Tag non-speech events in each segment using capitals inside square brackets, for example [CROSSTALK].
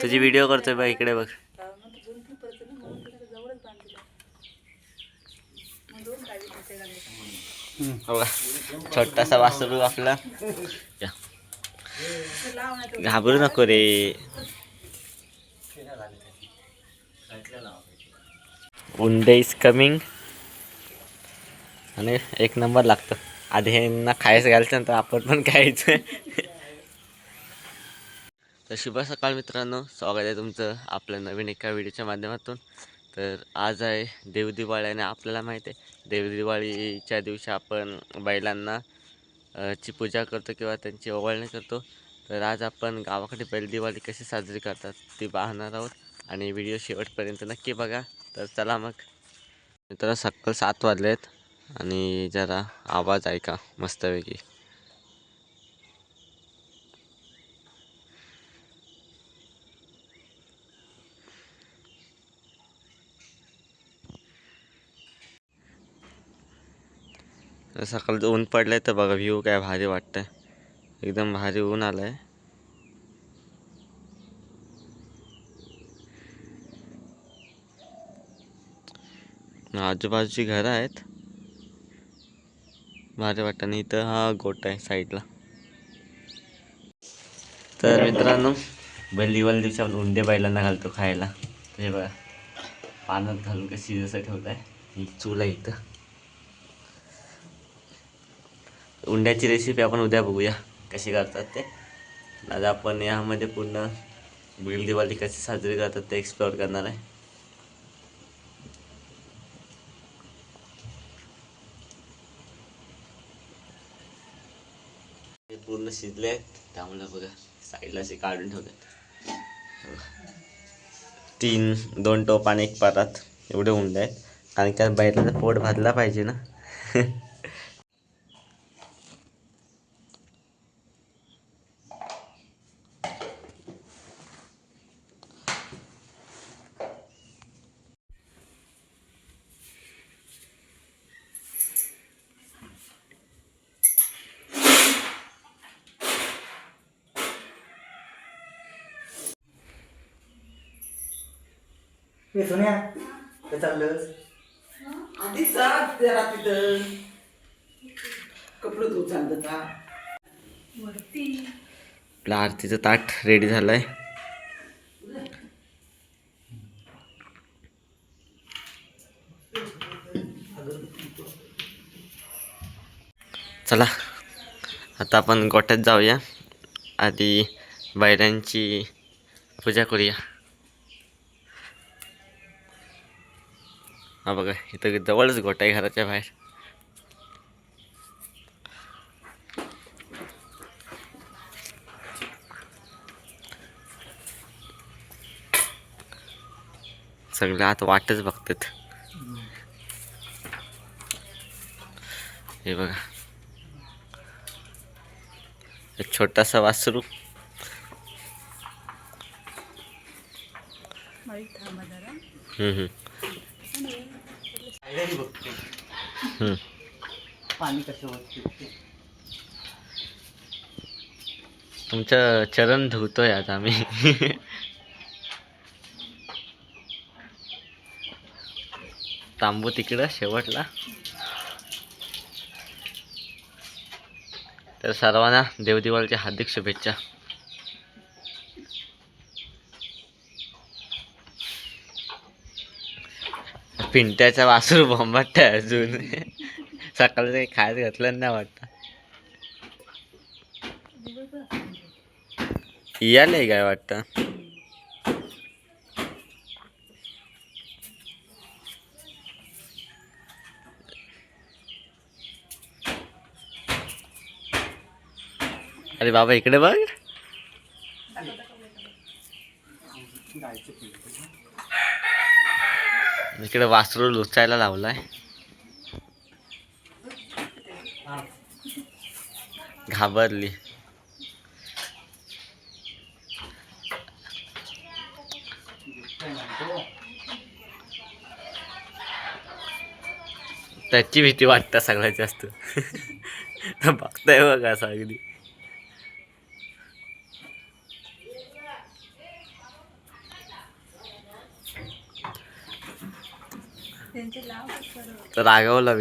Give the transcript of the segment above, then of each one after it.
तुझी व्हिडिओ करतोय बघ इकडे बघ. हो? छोटासा वासरू आपला. घाबरू नको रे. उंडे इज कमिंग आणि एक नंबर लागतं. आधी ह्यांना खायचं घालायचं तर आपण पण खायचं. तर शुभ सकाळ मित्रांनो स्वागत आहे तुमचं आपल्या नवीन एका व्हिडिओच्या माध्यमातून. तर आज आहे देवदिवाळी आणि आपल्याला माहीत आहे देवदिवाळीच्या दिवशी आपण बैलांना ची पूजा करतो किंवा त्यांची ओवाळणी करतो. तर आज आपण गावाकडे बैलदिवाळी कशी साजरी करतात ती पाहणार आहोत आणि व्हिडिओ शेवटपर्यंत नक्की बघा. तर चला मग. मित्रांनो सकाळ सात वाजले आहेत आणि जरा आवाज ऐका मस्तपैकी. सकाळचं ऊन पडलं आहे तर बघा व्ह्यू काय भारी वाटतंय. एकदम भारी ऊन आलं आहे आजूबाजूची घरं आहेत. भारी वाटतं. आणि इथं हा गोट आहे साईडला. तर मित्रांनो बल्ली दिवाळी दिवशी आपण उंडे बैलांना घालतो खायला. हे बघा पाण्यात घालून कशी जसं ठेवलं आहे चूल आहे इथं. उंड्याची रेसिपी आपण उद्या बघूया कशी करतात ते. आज आपण यामध्ये पूर्ण बिल दिवाळी कशी साजरी करतात ते एक्सप्लोअर करणार आहे. हे पूर्ण शिजले आहेत. त्यामुळे बघा साईडला असे काढून ठेवतात तीन दोन टोप आणि एक पातात एवढे उंडे आहेत. कारण त्यात बाहेरला पोट भाजला पाहिजे ना. [LAUGHS] सोन्या काय चाललंस आधी चाल जरा तिथं. कपडे धुत चालतं का आपलं आरतीचं ताट रेडी झालं आहे चला आता आपण गोट्यात जाऊया. आधी बैलांची पूजा करूया. हा बघा इथं जवळच गोटा आहे घराच्या बाहेर. सगळे आता वाटच बघतात. हे बघा. एक छोटासा वासरू. हम्म, हम्म, बघतो. पाणी कसं तुमचं चरण धुतोय आता आम्ही. तांबू तिकडं शेवटला. तर सर्वांना देवदिवाळीच्या हार्दिक शुभेच्छा. पिंट्याचा वासरू बोंबाट अजून. सकाळचं काही खायच घातलं नाही वाटतं. याले काय वाटतं? अरे बाबा इकडे बघ. इकडे वासरू लुचायला लावलाय. घाबरली. त्याची भीती वाटतं सगळ्यात जास्त. [LAUGHS] बघताय बघा असं अगदी तर रागावला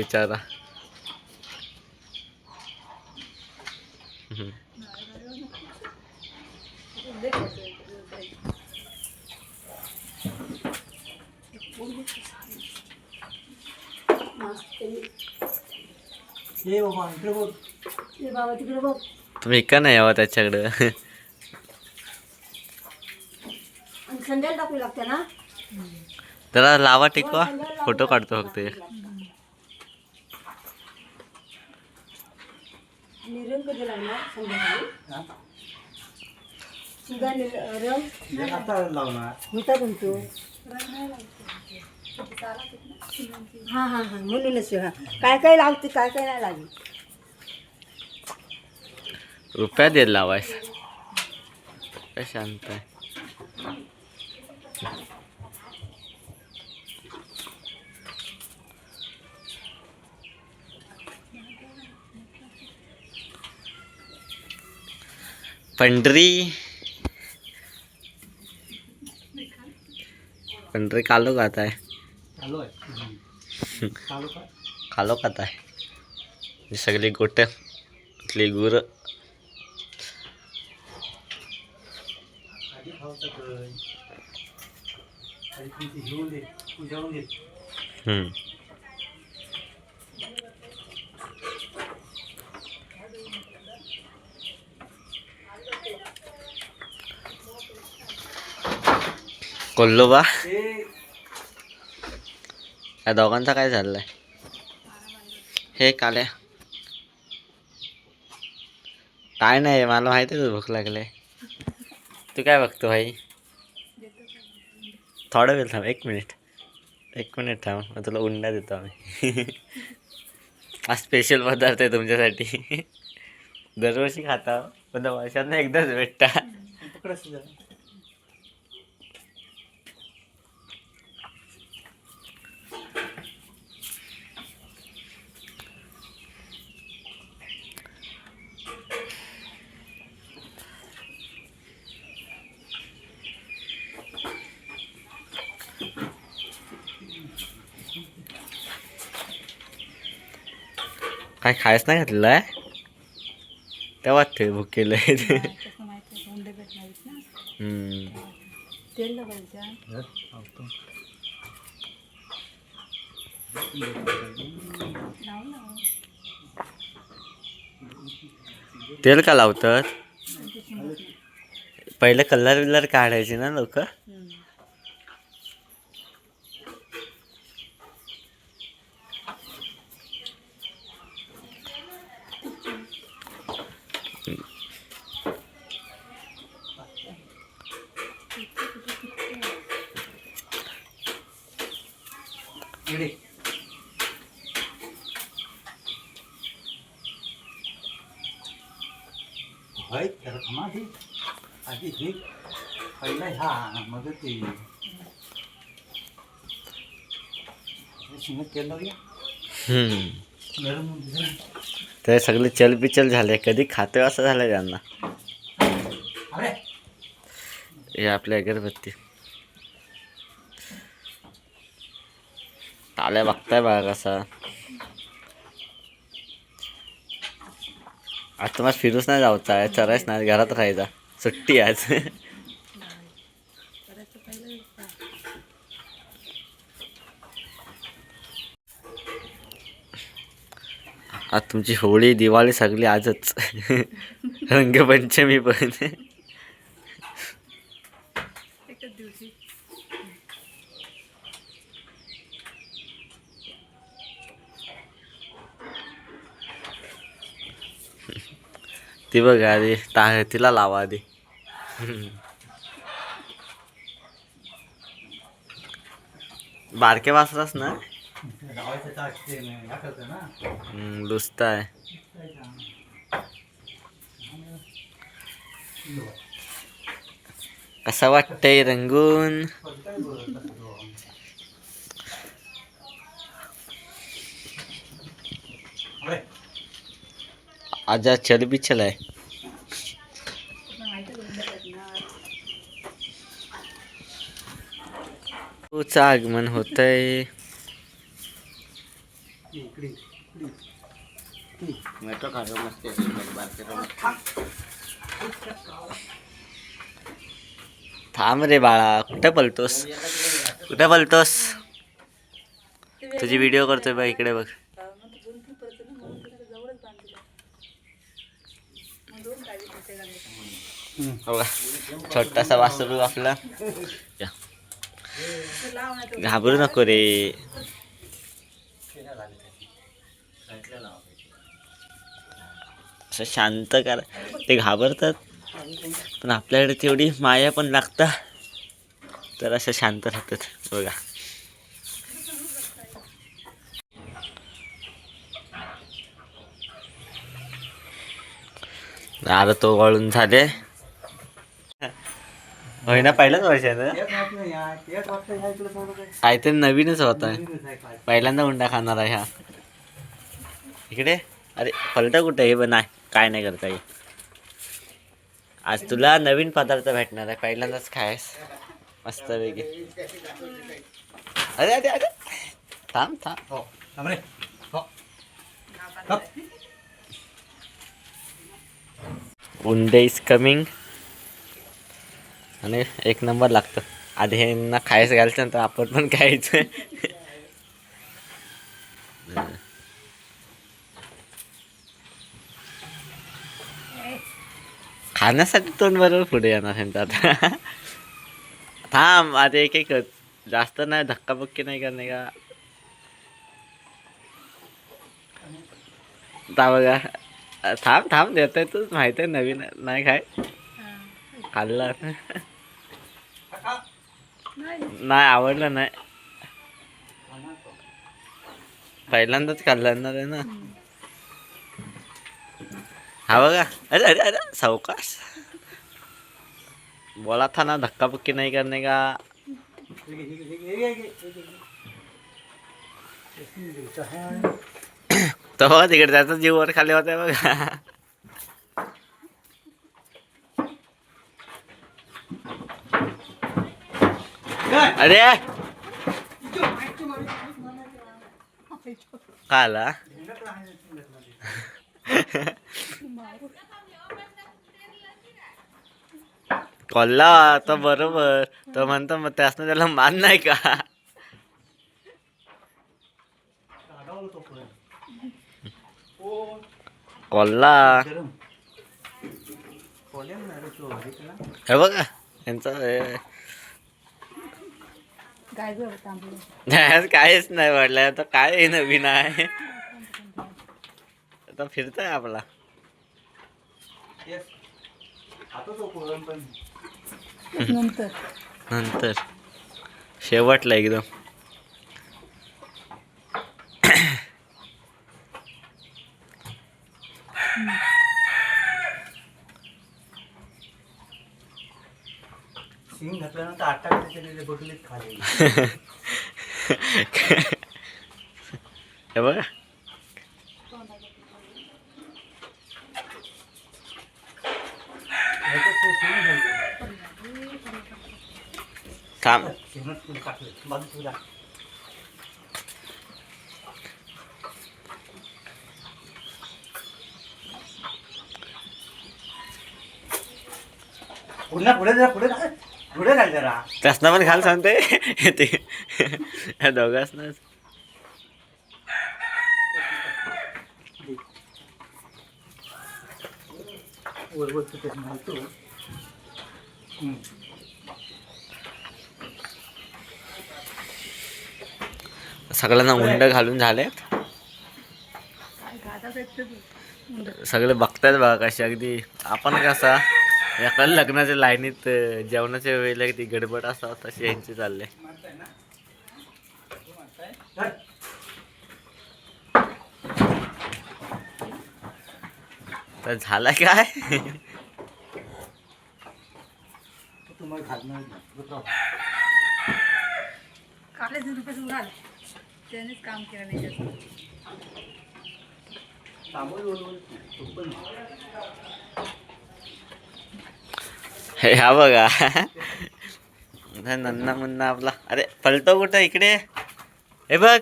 बघ. तुम्ही का नाही यावं त्याच्याकडं. संध्याला टाकू लागते ना? जरा लावा टिकवा. फोटो काढतो फक्त एक. आणि रंग कधी लागणार संध्याकाळी. हा? सुद्धा निर- रंग हे आता लावणार. होता पण तो हा हा हा म्हणूनच हा काय काय लावते काय काय नाही लागली रुपया दे लावायस. काय शांत आहे. पंढरी पंढरी कालो खात आहे कालो खात आहे सगळी गोट इथली गुर। हम्म. कोल्लोबा ते या दोघांचा काय झालंय हे काल्या काय नाही मला माहिती आहे भूक लागले. तू काय बघतो भाई? थोडा वेळ थांब एक मिनिट. एक मिनिट थांब मग तुला उंडा देतो आम्ही. हा स्पेशल पदार्थ आहे तुमच्यासाठी. दरवर्षी खाता पण वर्षात एकदाच भेटता. काय खायच नाही घातलेलं आहे तेव्हा ते भूक केलं. [LAUGHS] हम्म. तेल हं, का लावतात? पहिले कलर बिलर काढायचे ना लोक? इकडे. होय त्याला थांबा आधी आधी हे. पहिला ह्या मग ते हे तेल लावूया. गरम सगळे चल बिचल झाले. कधी खातोय असं झालं त्यांना. अरे. हे आपली अगरबत्ती. टाल्या बघताय बघा कसा आज तुम्हाला फिरूच नाही जाऊचा आहे चरायच नाही घरात राहायचा सुट्टी आज आज तुमची होळी दिवाळी सगळी आजच रंगपंचमी पण ती बघा आधी ता तिला लावा आधी. बारके वासरास ना? लावायचं आहे. ते ह्या लुसताय कसं वाटतंय रंगून? आज चल आहे तूच आगमन खातो मस्त थांब रे बाळा कुठे पलतोस? कुठे पलतोस? तुझी व्हिडिओ करतोय बघ इकडे बघ. बघा छोटासा वासरू आपला. घाबरू नको रे. असं शांत कर. ते घाबरतात पण आपल्याकडे तेवढी माया पण लागता तर असं शांत राहतात. बघा. आता तो वळून झाले. होय ना? या इकडे थोडं काय काहीतरी नवीनच होत आहे. आहे. पहिल्यांदा उंडा खाणार आहे हा. इकडे? अरे पलटा कुठे हे पण नाही काय नाही करता येईल आज तुला नवीन पदार्थ भेटणार आहे. पहिल्यांदाच खायस. मस्त वेगळे अरे अरे अरे. थांब थांब. हो थांब रे. हो. हो. उंडे इज कमिंग. आणि एक नंबर लागतं. आधी ह्यांना खायचं घालतं नंतर आपण पण खायचं. खाण्यासाठी तोंड बरोबर पुढे येणार ह्यांचं आता. थांब आता एक एक कर. जास्त नाही धक्काबक्की नाही करणे का? बघा. थांब थांब देतोय तूच. माहिती आहे नवीन नाही खाय खाल्ला. नाही आवडलं नाही. पहिल्यांदाच खाल्ला ना रे ना. हा बघा. अरे अरे अरे सावकाश. बोला था ना धक्काबुक्की नाही करने का? [COUGHS] तो तिकडे त्याचा जीव वर खाली होता बघा. अरे. काला कॉलला कोल्ला बरोबर. तो म्हणतो मग त्यासनं त्याला मान नाही का? कॉलला कोल्ला हे बघा यांचा काय नाही, काहीच नाही वाटलं. आता काय नवीन आहे? आता फिरतोय आपला. नंतर. नंतर. शेवटला एकदम. सिंग घातल्यानंतर आटा त्याच्या बटुलीत खाली हे बघा थांब शेंगच पुढे घाल जरा. त्यासनं पण घाल सांगते ते. या दोघांसनंच हम्म. सगळ्यांना उंड घालून झालेत. सगळे बघतायत बघा कशी अगदी. आपण कसा? एका लग्नाच्या लाईनीत जेवणाच्या वेळेला किती गडबड असावं तशी यांची चालले. चल. तर झाला काय? काम केलं नाही ह्या बघा. नन्ना मुन्ना आपला. अरे पलतो कुठं? इकडे हे बघ.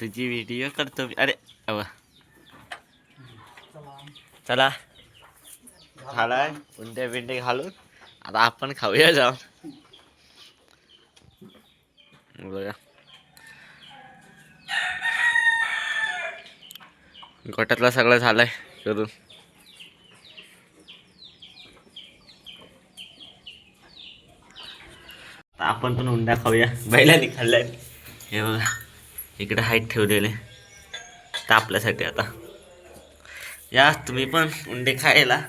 तुझी व्हिडिओ करतो मी. अरे अव. चला. खालाय उंड्या बिंडे घालून. आता आपण खाऊया जाऊन. बघा. गोट्यातला सगळं झालंय करून आपण पण उंडा खाऊया. बैलांनी खाल्लाय. हे बघा इकडे हाईट ठेवलेले. तर आपल्यासाठी आता. या तुम्ही पण उंडे खायला.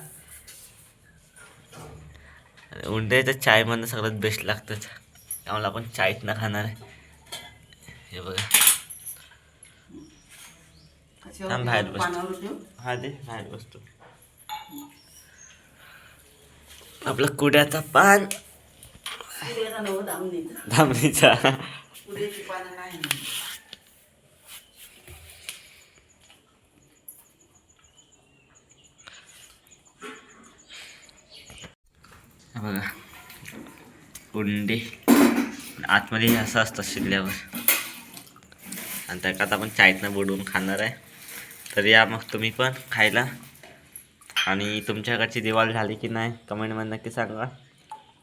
उंड्याचं चायमधनं सगळ्यात बेस्ट लागतं त्यामुळे आपण चायत न खाणार आहे. हे बघा. बाहेर बस. पानावर ठेव. हा दे बाहेर बसतो आपला कुड्याचा पान. धामणीचा. बघा. उंडे आतमध्ये असं असतं शिरल्यावर. आणि त्याच्यात आपण चायतनं बुडवून खाणार आहे. तर या मग तुम्ही पण खायला. आणि तुमच्याकडची दिवाळी झाली की नाही कमेंटमध्ये नक्की सांगा.